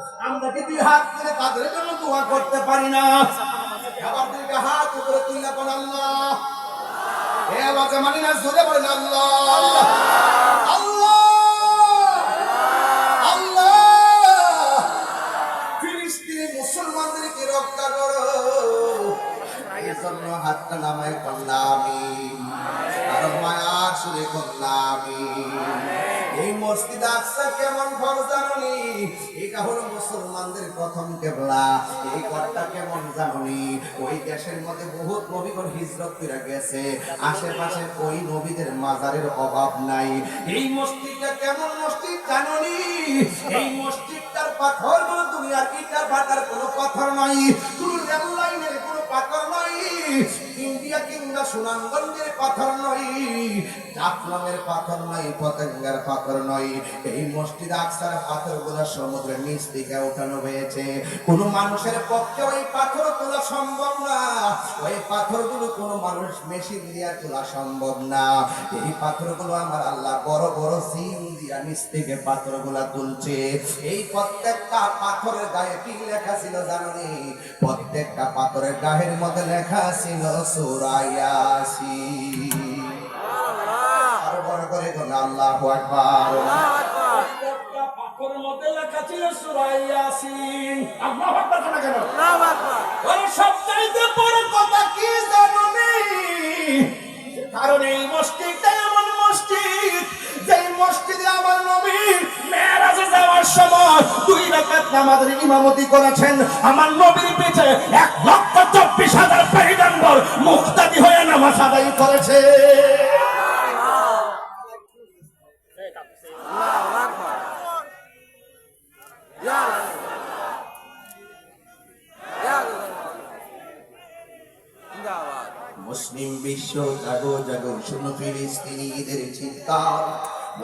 আমরা কি হাত তুলে তাদের জন্য দোয়া করতে পারি না, আবার হাত উপরে তুললে কোন আল্লাহ। এ আওয়াজে মানি না, জোরে বলেন আল্লাহ। মুসলমানদেরকে রক্ষা করো। এই জন্য হাতটা নামায় করলাম আর আমি এই মসজিদ আকসা কেমন ঘর জাননি এটা হলো মুসলমানদের প্রথম কেবলা। এই ঘরটা কেমন জাননি ওই দেশের মধ্যে বহুত নবীগণ হিজরত করে গেছে। আশেপাশে ওই নবীদের মাজারের অভাব নাই। এই মসজিদটা কেমন মসজিদ জাননি? এই মসজিদটার পাথর কোনো দুনিয়ার ইটার ভাটার কোনো পাথর নাই। কোনো রেল লাইনের কোনো পাথর নাই। সুনামগঞ্জের পাথর নয়, জাফলংয়ের পাথর নয়, পতেঙ্গার পাথর নয়। এই মসজিদ আকসার পাথরগুলো সমুদ্রের নিচ হয়েছে। কোন মানুষের পক্ষে ওই পাথর তোলা সম্ভব না। ওই কোন মানুষ মেশিন তোলা সম্ভব না। এই আমার আল্লাহ বড় বড় দিয়া নিচ থেকে তুলছে। এই প্রত্যেকটা পাথরের গায়ে কি লেখা ছিল জানি প্রত্যেকটা পাথরের গায়ের মধ্যে লেখা ছিল সুরাইয়াসি আরও বড় করে কোন আল্লাহ আকবার। পাথরের মধ্যে লেখা ছিল সূরা ইয়াসিন আল্লাহু আকবার। শোনা কেন ওই সবচাইতে বড় কথা কি জানুনি কারণ এই মসজিদটা এমন মসজিদ যেই মসজিদে আমার নবী মেরাজে যাওয়ার সময় দুই রাকাত নামাজের ইমামতি করেছেন। আমার নবীর পিছে এক লক্ষ চব্বিশ হাজার করেছে। মুসলিম বিশ্ব জাগো জাগো শুনো ফিরিস্তিনিদের চিৎকার